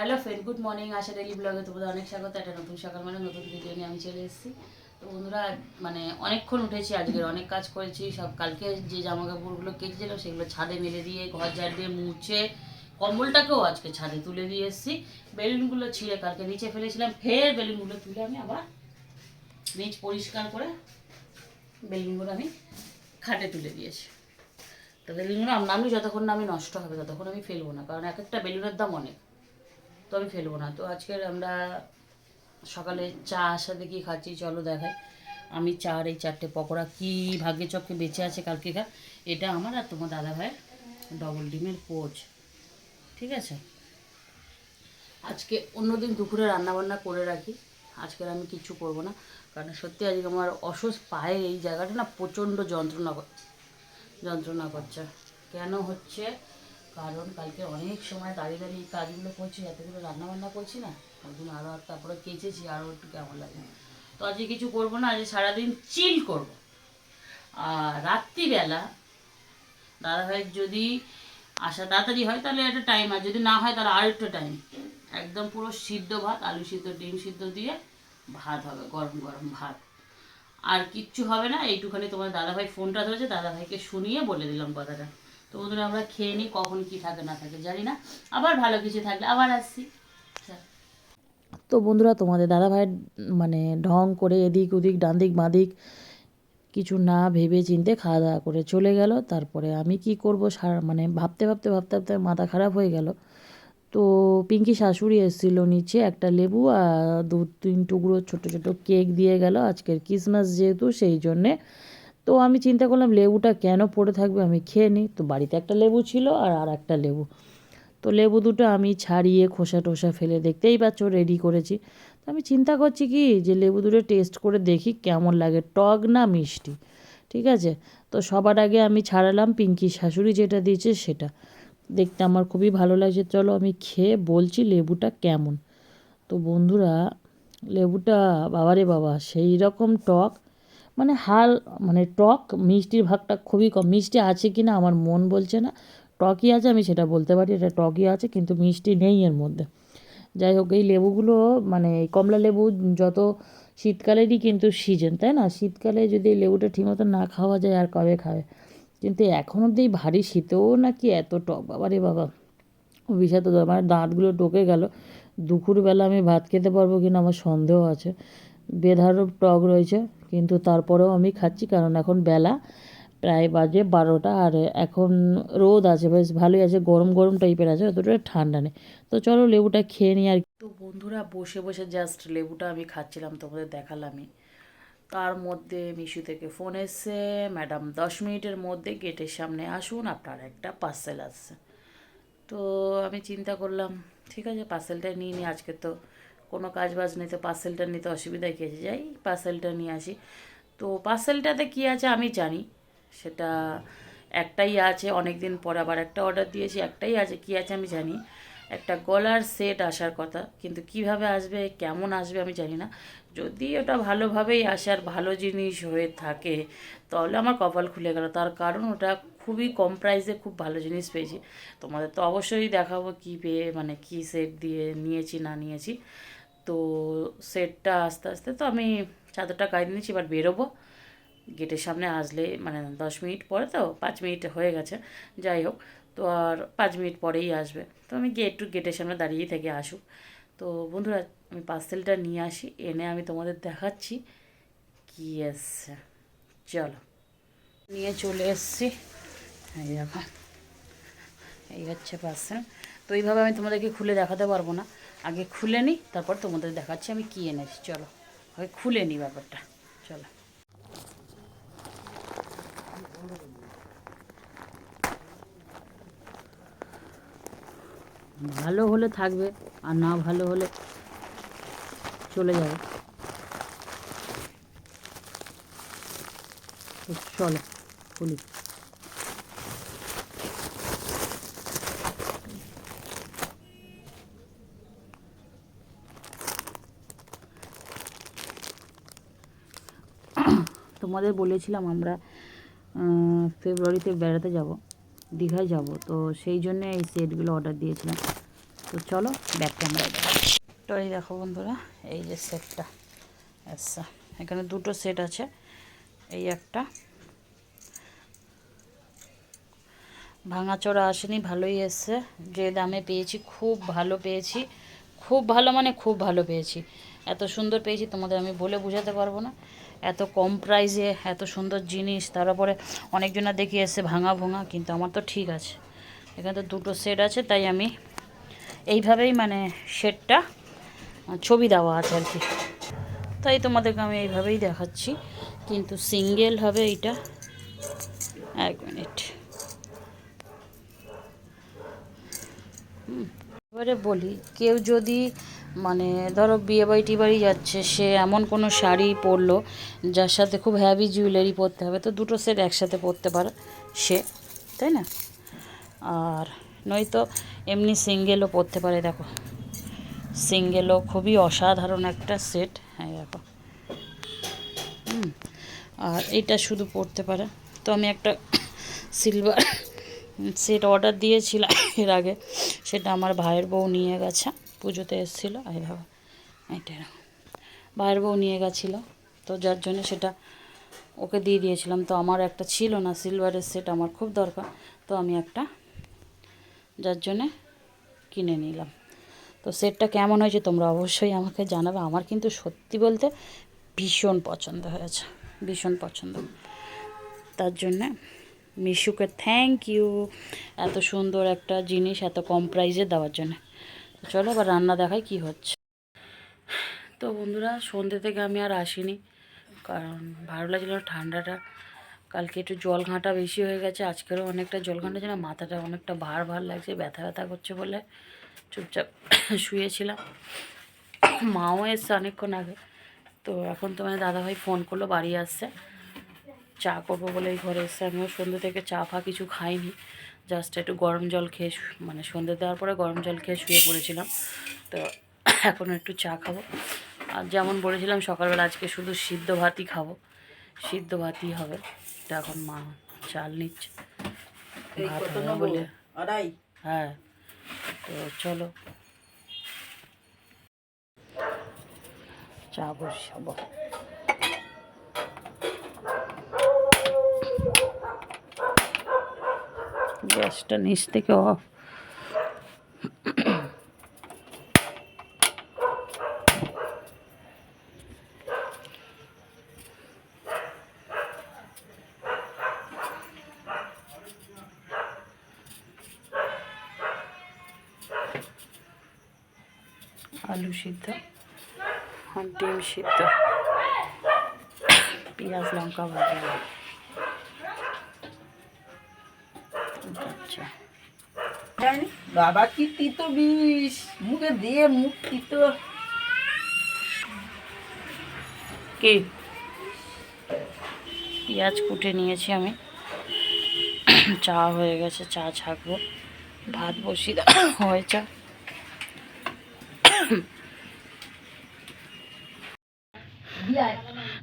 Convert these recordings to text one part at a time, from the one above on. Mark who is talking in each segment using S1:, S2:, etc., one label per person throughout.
S1: Hello friend, good morning, Asha daily ব্লগে তোমাদের অনেক স্বাগত। একটা নতুন সকাল মানে নতুন ভিডিও নিয়ে আমি চলে এসেছি। তো বন্ধুরা মানে অনেকক্ষণ উঠেছি, আজকের অনেক কাজ করেছি। সব কালকে যে জামা কাপড়গুলো কেটেছিলাম সেগুলো ছাদে মেলে দিয়ে, ঘর ঝাড় দিয়ে মুছে, কম্বলটাকেও আজকে ছাদে তুলে দিয়ে এসেছি। বেলুনগুলো ছিঁড়ে কালকে নিচে ফেলেছিলাম, ফের বেলুনগুলো তুলে আমি আবার নিচ পরিষ্কার করে বেলুনগুলো আমি খাটে তুলে দিয়েছি। তো বেলুনগুলো আমি যতক্ষণ না আমি নষ্ট হবে, ততক্ষণ আমি ফেলব না, কারণ এক একটা বেলুনের দাম অনেক। তো আমি ফেলব না। তো আজকের আমরা সকালে চা সাথে কি খাচ্ছি, চলো দেখাই। আমি চার এই চারটে পকোড়া কি ভাগ্যে চক্কে বেঁচে আছে কালকে খা এটা আমার আর তোমার দাদা ভাইয়ের ডবল ডিমের পোচ। ঠিক আছে? আজকে অন্যদিন দুপুরে রান্নাবান্না করে রাখি। আজকের আমি কিচ্ছু করব না। কারণ সত্যি আজকে আমার অসুস পায়ে এই জায়গাটা না প্রচণ্ড যন্ত্রণা যন্ত্রণা করছে। কেন হচ্ছে? কারণ কালকে অনেক সময় দাঁড়িয়ে দাঁড়িয়ে কাজগুলো করছি এতগুলো রান্না বান্না করছি না। ওই একদিন আরও আর তারপরে কেচেছি আরও একটু কেমন লাগে। তো আজকে কিছু করব না, আজকে সারাদিন চিল করব। আর রাত্রিবেলা দাদাভাইয়ের যদি আসা তাড়াতাড়ি হয়, তাহলে একটা টাইম আর যদি না হয়, তাহলে আর একটু টাইম একদম পুরো সিদ্ধ ভাত, আলু সিদ্ধ, ডিম সিদ্ধ দিয়ে ভাত হবে, গরম গরম ভাত। আর কিচ্ছু হবে না, এইটুখানি তোমার দাদাভাই ফোনটা ধরেছে, দাদাভাইকে শুনিয়ে বলে দিলাম কথাটা। তো বন্ধুরা, আমরা খেয়ে নিই কখন কি থাকে না থাকে, জানি না। আবার ভালো কিছু থাকলে আবার আসছি।
S2: তো বন্ধুরা, তোমাদের দাদা ভাইয়ের মানে ঢং করে এদিক ওদিক ডান দিক বাঁ দিক কিছু না ভেবে চিনতে খাওয়া দাওয়া করে চলে গেল। তারপরে আমি কি করব সারা মানে ভাবতে ভাবতে ভাবতে ভাবতে মাথা খারাপ হয়ে গেল। তো পিঙ্কি শাশুড়ি এসেছিল নিচে, একটা লেবু আর দু তিন টুকরো ছোট ছোট কেক দিয়ে গেল। আজকের ক্রিসমাস যেহেতু, সেই জন্যে তো আমি চিন্তা করলাম, লেবুটা কেন পড়ে থাকবে? আমি খেয়ে নিই। তো বাড়িতে একটা লেবু ছিল আর আর একটা লেবু। তো লেবু দুটো আমি ছাড়িয়ে খোসা টোসা ফেলে দেখতেই পাচ্ছ রেডি করেছি। তো আমি চিন্তা করছি কি, যে লেবু দুটো টেস্ট করে দেখি কেমন লাগে। টক না মিষ্টি? ঠিক আছে? তো সবার আগে আমি ছাড়ালাম পিঙ্কি শাশুড়ি যেটা দিয়েছে সেটা। দেখতে আমার খুবই ভালো লাগছে। চলো আমি খেয়ে বলছি লেবুটা কেমন। তো বন্ধুরা, লেবুটা বাবারে বাবা, সেই রকম টক মানে হাল মানে টক, মিষ্টির ভাগটা খুবই কম। মিষ্টি আছে কি না আমার মন বলছে না। টকই আছে, আমি সেটা বলতে পারি, এটা টকই আছে, কিন্তু মিষ্টি নেই এর মধ্যে। যাই হোক, এই লেবুগুলো মানে কমলা লেবু যত শীতকালেরই কিন্তু সিজন তাই না? শীতকালে যদি এই লেবুটা ঠিকমতো না খাওয়া যায়, আর কবে খাবে? কিন্তু এখন অব্দি ভারী শীতেও নাকি এত টক বাবা। রে বাবা বিষাদ আমার দাঁতগুলো টোকে গেল। দুপুরবেলা আমি ভাত খেতে পারব কিনা আমার সন্দেহ আছে। বেধারক টক রয়েছে, কিন্তু তারপরেও আমি খাচ্ছি, কারণ এখন বেলা প্রায় বাজে বারোটা আর এখন রোদ আছে, বেশ ভালোই আছে, গরম গরম টাইপের আছে, অতটা ঠান্ডা নেই। তো চলো লেবুটা খেয়ে নিই আর
S1: তো বন্ধুরা বসে বসে জাস্ট লেবুটা আমি খাচ্ছিলাম, তোমাদের দেখালামই। তার মধ্যে মিশু থেকে ফোন এসছে ম্যাডাম দশ মিনিটের মধ্যে গেটের সামনে আসুন, আপনার একটা পার্সেল আসছে। তো আমি চিন্তা করলাম, ঠিক আছে পার্সেলটা নিয়ে নিই আজকে তো কোনো কাজ বাজ নেই তো পার্সেলটা নিতে অসুবিধা কি আছে? যাই পার্সেলটা নিয়ে আসি। তো পার্সেলটাতে কী আছে আমি জানি। সেটা একটাই আছে অনেক দিন পর আবার একটা অর্ডার দিয়েছি, একটাই আছে, কী আছে আমি জানি। একটা গলার সেট আসার কথা, কিন্তু কীভাবে আসবে, কেমন আসবে আমি জানি না। যদি ওটা ভালোভাবেই আসে আর ভালো জিনিস হয়ে থাকে, তাহলে আমার কপাল খুলে গেল। তার কারণ ওটা খুবই কম প্রাইসে খুব ভালো জিনিস পেয়েছি। তোমাদের তো অবশ্যই দেখাবো কী পেয়ে মানে কী সেট দিয়ে নিয়েছি, না নিয়েছি। তো সেটটা আস্তে আস্তে তো আমি চাদরটা গায়ে নিয়েছি, এবার বেরোবো। গেটের সামনে আসলে মানে দশ মিনিট পরে তো, পাঁচ মিনিট হয়ে গেছে, যাই হোক। তো আর পাঁচ মিনিট পরেই আসবে। তো আমি গেট টু গেটের সামনে দাঁড়িয়েই থেকে আসুক। তো বন্ধুরা, আমি পার্সেলটা নিয়ে আসি, এনে আমি তোমাদের দেখাচ্ছি। কী এসছে চলো। নিয়ে চলে এসছি। এই দেখো, এই হচ্ছে পার্সেল তো এইভাবে আমি তোমাদেরকে খুলে দেখাতে পারব না। আগে খুলে নিই তারপর তোমাদের দেখাচ্ছি আমি কী এনেছি, চলো। আগে খুলে নিই ব্যাপারটা, চলো। ভালো হলে থাকবে, আর না ভালো হলে চলে যাবে। চলো, খুলি। তোমাদের বলেছিলাম আমরা ফেব্রুয়ারিতে বেড়াতে যাব, দীঘায় যাব, তো সেই জন্য এই সেটগুলো অর্ডার দিয়েছিলাম। তো চলো ব্যাক দেখাচ্ছি তো এই দেখো বন্ধুরা, এই যে সেটটা আচ্ছা এখানে দুটো সেট আছে, এই একটা। ভাঙাচোরা আসেনি, ভালোই এসছে, যে দামে পেয়েছি, খুব ভালো পেয়েছি, খুব ভালো মানে খুব ভালো পেয়েছি। এত সুন্দর পেয়েছি, তোমাদের আমি বলে বোঝাতে পারব না। এত কম প্রাইসে এত সুন্দর জিনিস, তারপরে অনেকজনা দেখি এসে ভাঙা ভোঙা, কিন্তু আমার তো ঠিক আছে। এখানে তো দুটো সেট আছে, তাই আমি এইভাবেই মানে সেটটা ছবি দেওয়া আছে আর কি। তাই তোমাদেরকে আমি এইভাবেই দেখাচ্ছি, কিন্তু সিঙ্গেল হবে এইটা। এক মিনিট এবারে বলি, কেউ যদি মানে ধরো বিয়ে বাড়ি টি বাড়ি যাচ্ছে, সে এমন কোনো শাড়ি পরলো যার সাথে খুব হ্যাভি জুয়েলারি পরতে হবে, তো দুটো সেট একসাথে পরতে পারে সে, তাই না? আর নয়তো এমনি সিঙ্গেলও পরতে পারে, দেখো। সিঙ্গেলও খুবই অসাধারণ একটা সেট হ্যাঁ দেখো। আর এটা শুধু পরতে পারে। তো আমি একটা সিলভার সেট অর্ডার দিয়েছিলাম এর আগে। সেটা আমার ভাইয়ের বউ নিয়ে গেছে। পুজোতে এসেছিল। এই দেখো এটা ভাইয়ের বউ নিয়ে গেছিল। তো যার জন্য সেটা ওকে দিয়ে দিয়েছিলাম। তো আমার একটা ছিল না সিলভারের সেট আমার খুব দরকার। তো আমি একটা যার জন্যে কিনে নিলাম। তো সেটটা কেমন হয়েছে তোমরা অবশ্যই আমাকে জানাবে। আমার কিন্তু সত্যি বলতে ভীষণ পছন্দ হয়েছে। ভীষণ পছন্দ। তার জন্যে মিশুকে থ্যাংক ইউ এত সুন্দর একটা জিনিস এত কম প্রাইসে দেওয়ার জন্য। চলো আবার রান্না দেখাই কি হচ্ছে। তো বন্ধুরা সন্ধ্যে থেকে আমি আর আসিনি, কারণ ভালো লাগছিল ঠান্ডাটা। কালকে একটু জল ঘাঁটা বেশি হয়ে গেছে, আজকেরও অনেকটা জল ঘাঁটা ছিল, মাথাটা অনেকটা ভার ভার লাগছে, ব্যথা ব্যথা করছে বলে চুপচাপ শুয়েছিলাম। মাও এসছে অনেকক্ষণ আগে, তো এখন তোমার দাদাভাই ফোন করল, বাড়ি আসছে। চা করব বলে এই ঘরে এসে আমিও সন্ধ্যে থেকে চা ফা কিছু খাইনি। জাস্ট একটু গরম জল খেয়ে শু- মানে সন্ধ্যে দেওয়ার পরে গরম জল খেয়ে শুয়ে পড়েছিলাম। তো এখন একটু চা খাব। আর যেমন বলেছিলাম সকালবেলা আজকে শুধু সিদ্ধ ভাতই খাব। সিদ্ধ ভাতই হবে। তো এখন মা চাল নিচ্ছে। ভাত হবে বলে। হ্যাঁ। তো চলো। চা বসাবো গ্যাসটা নিচ থেকে অফ আলু সিদ্ধ আর ডিম সিদ্ধ। পেঁয়াজ লঙ্কা ভাজা। আচ্ছা।
S3: বাবা কি তিতো বিষ? মুখে দিয়ে মুখ তিতো।
S1: কি? পেঁয়াজ কুটে নিয়েছি আমি। চা হয়ে গেছে চা ছাকবো। ভাত দেওয়া হয়েছে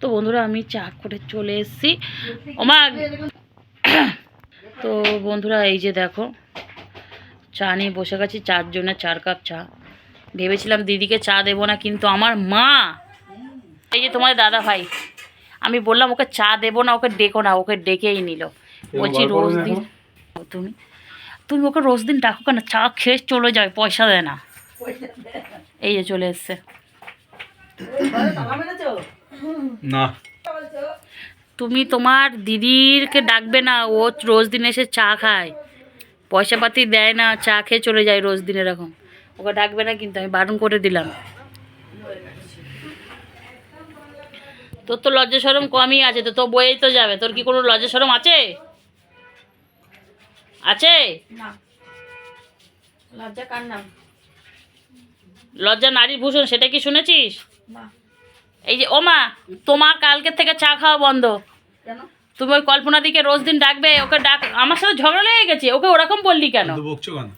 S1: তো বন্ধুরা আমি চা করে চলে এসেছি। ওমা! তো বন্ধুরা এই যে দেখো চা নিয়ে বসে গেছি চার জন্য চার কাপ চা। ভেবেছিলাম দিদিকে চা দেবো না কিন্তু আমার মা এই যে তোমার দাদা ভাই আমি বললাম ওকে চা দেবো না ওকে ডেকো না ওকে ডেকেই নিল। বলছি রোজ দিন তুমি তুমি ওকে রোজ দিন ডাকো কেন? চা খেয়ে চলে যাবে পয়সা দেয় না। এই যে চলে এসছে।
S4: না।
S1: তুমি তোমার দিদিরকে ডাকবে না ও রোজ দিন এসে চা খায়। পয়সা পাতি দেয় না চা খেয়ে চলে যায় রোজ দিন এরকম। ওকে ডাকবে না কিন্তু আমি বারণ করে দিলাম। তোর তো লজ্জা সরম কমই আছে তো তোর বইয়েই তো যাবে। তোর কি কোনো লজ্জা সরম আছে? আছে?
S3: লজ্জা কার নাম?
S1: লজ্জা নারীর ভূষণ সেটা কি শুনেছিস? এই যে ও মা তোমার কালকের থেকে চা খাওয়া বন্ধ। তুমি ওই কল্পনা দিকে রোজ দিন ডাকবে ওকে ডাক আমার সাথে ঝগড়া লেগে গেছে ওকে ওরকম বললি কেন?
S4: বকছো কেন?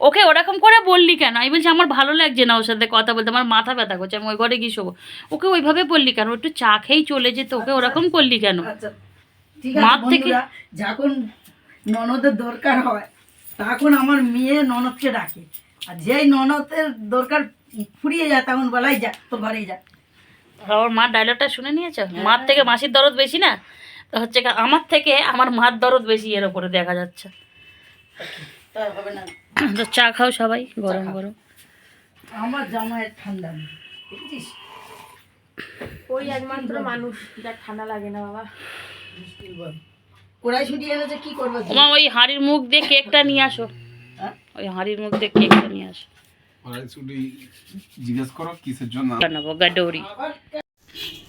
S1: ওকে ওরকম করে বললি কেন? আমি বলছি আমার ভালো লাগছে না ওর সাথে কথা বলতে আমার মাথা ব্যথা করছে আমি ওই ঘরে গিয়ে শোবো। ওকে ওইভাবে বললি কেন? একটু চা খেয়েই চলে যেত ওকে ওরকম করলি কেন?
S3: আচ্ছা ঠিক
S1: মাঠ থেকে-
S3: যখন ননদের দরকার হয় তখন আমার মেয়ে ননদকে ডাকে। আর যেই ননদের দরকার ফুরিয়ে যায় তখন বলাই যা তোর ঘরেই যা।
S1: আমার মার ডায়লগটা শুনে নিয়েছো? মার থেকে মাসির দরদ বেশি না? তো হচ্ছে কি, আমার থেকে আমার মার দরদ বেশি এর ওপরে দেখা যাচ্ছে।
S3: তা হবে না।
S1: তো চা খাও সবাই গরম গরম।
S3: আমার জামায় ঠান্ডা
S4: ওই একমাত্র মানুষ যার ঠান্ডা লাগে না বাবা।
S3: মুশকিল বল। এনেছে কি করবে?
S1: ওই হাঁড়ির মুখ দিয়ে কেকটা নিয়ে আসো।
S3: হ্যাঁ?
S1: ওই হাঁড়ির মুখ দিয়ে কেকটা নিয়ে আসো।
S5: জিজ্ঞেস করো কিসের জন্য?
S1: বানাবো গাডৌরি।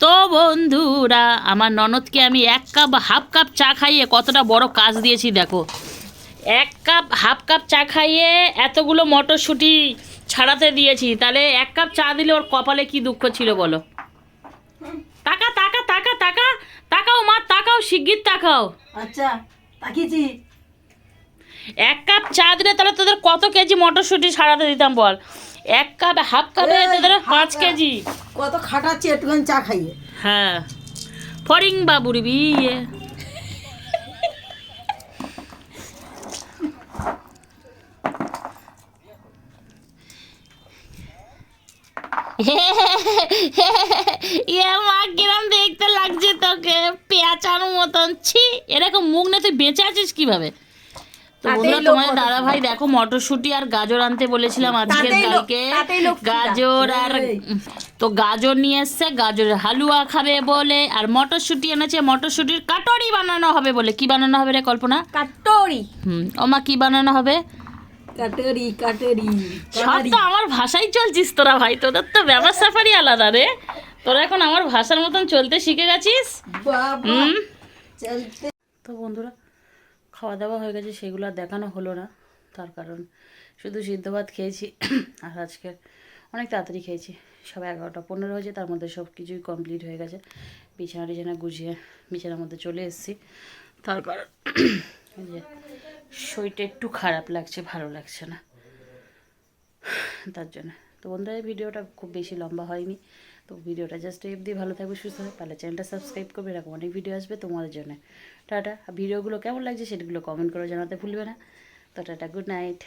S1: তো বন্ধুরা আমার ননদকে আমি এক কাপ হাফ কাপ চা খাইয়ে কতটা বড় কাজ দিয়েছি দেখো। এক কাপ হাফ কাপ চা খাইয়ে এতগুলো মটরশুঁটি ছাড়াতে দিয়েছি। তাহলে এক কাপ চা দিলে ওর কপালে কি দুঃখ ছিল বলো? তাকা তাকা তাকা তাকা। তাকাও মা তাকাও শিগগির তাকাও।
S3: আচ্ছা তাকিয়েছি।
S1: এক কাপ চা দিলে তাহলে তোদের কত কেজি মটরশুঁটি ছাড়াতে দিতাম বল? এক কাপ হাফ কাপে তোদের পাঁচ কেজি।
S3: কত খাটাচ্ছি একটুখানি চা খাইয়ে।
S1: হ্যাঁ। ফরিং বাবুর বিয়ে। ইয়ে মা কিরম দেখতে লাগছে তোকে? পেঁচার মতন। ছি এরকম মুখ না তুই বেঁচে আছিস কীভাবে? তো বন্ধুরা তোমার দাদা ভাই দেখো মটরশুঁটি আর গাজর আনতে বলেছিলাম আজকের কালকে। গাজর আর তো গাজর নিয়ে এসছে গাজরের হালুয়া খাবে বলে আর মটরশুঁটি এনেছে মটরশুঁটির কাটরি বানানো হবে বলে। কি বানানো হবে রে কল্পনা?
S4: কাটরি।
S1: হুম ওমা কি বানানো হবে?
S3: কাটেরি কাটেরি
S1: সব তো আমার ভাষাই চলছিস তোরা ভাই তোদের তো ব্যবসা সাফারি আলাদা রে। তোরা এখন আমার ভাষার মতন চলতে শিখে গেছিস? হুম। তো বন্ধুরা খাওয়া দাওয়া হয়ে গেছে, সেগুলো আর দেখানো হলো না। তার কারণ শুধু সিদ্ধ ভাত খেয়েছি আর আজকে অনেক তাড়াতাড়ি খেয়েছি। সব এগারোটা পনেরো হয়েছে, তার মধ্যে সব কিছুই কমপ্লিট হয়ে গেছে। বিছানা টিছানা গুছিয়ে বিছানার মধ্যে চলে এসেছি। তার কারণ যে শরীরটা একটু খারাপ লাগছে, ভালো লাগছে না। তার জন্য। তো বন্ধুরা ভিডিওটা খুব বেশি লম্বা হয়নি। তো ভিডিওটা জাস্ট এফ দিয়ে ভালো থাকবে, সুস্থ থাকবে। তাহলে চ্যানেলটা সাবস্ক্রাইব করবে, এরকম অনেক ভিডিও আসবে তোমাদের জন্য। টাটা। ভিডিওগুলো কেমন লাগছে সেগুলো কমেন্ট করে জানাতে ভুলবে না। তো টাটা গুড নাইট